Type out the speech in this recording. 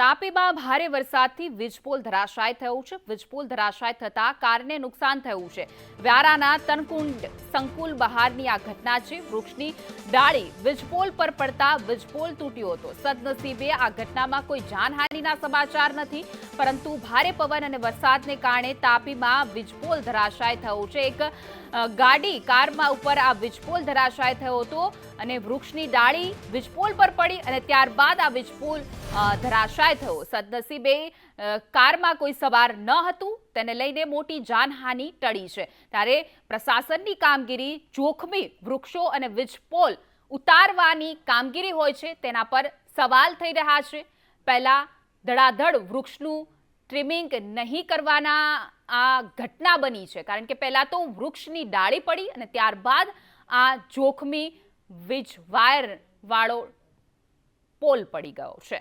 તાપીમાં ભારે વરસાદથી વીજપોલ ધરાશાય થયું છે. વીજપોલ ધરાશાય થતાં કારને નુકસાન થયું છે. વ્યારાના તનકુંડ સંકુલ બહારની આ ઘટના છે. વૃક્ષની ડાળી વીજપોલ પર પડતા વીજપોલ તૂટ્યો હતો. સદનસીબે આ ઘટનામાં કોઈ જાનહાનિના સમાચાર નથી, પરંતુ ભારે પવન અને વરસાદને કારણે તાપીમાં વીજપોલ ધરાશાય થયો છે. એક ગાડી કારમાં ઉપર આ વીજપોલ ધરાશાય થયો હતો અને વૃક્ષની ડાળી વીજપોલ પર પડી અને ત્યારબાદ આ વીજપોલ ધરાશાય થયો. સદનસીબે કારમાં કોઈ સવાર ન હતું, તેને લઈને મોટી જાનહાનિ ટળી છે. ત્યારે પ્રશાસનની કામગીરી જોખમી વૃક્ષો અને વીજપોલ ઉતારવાની કામગીરી હોય છે, તેના પર સવાલ થઈ રહ્યા છે. પહેલા ધડાધડ વૃક્ષનું ટ્રીમિંગ નહીં કરવાના આ ઘટના બની છે. કારણ કે પહેલાં તો વૃક્ષની ડાળી પડી અને ત્યારબાદ આ જોખમી વીજ વાયર વાળો પોલ પડી ગયો છે.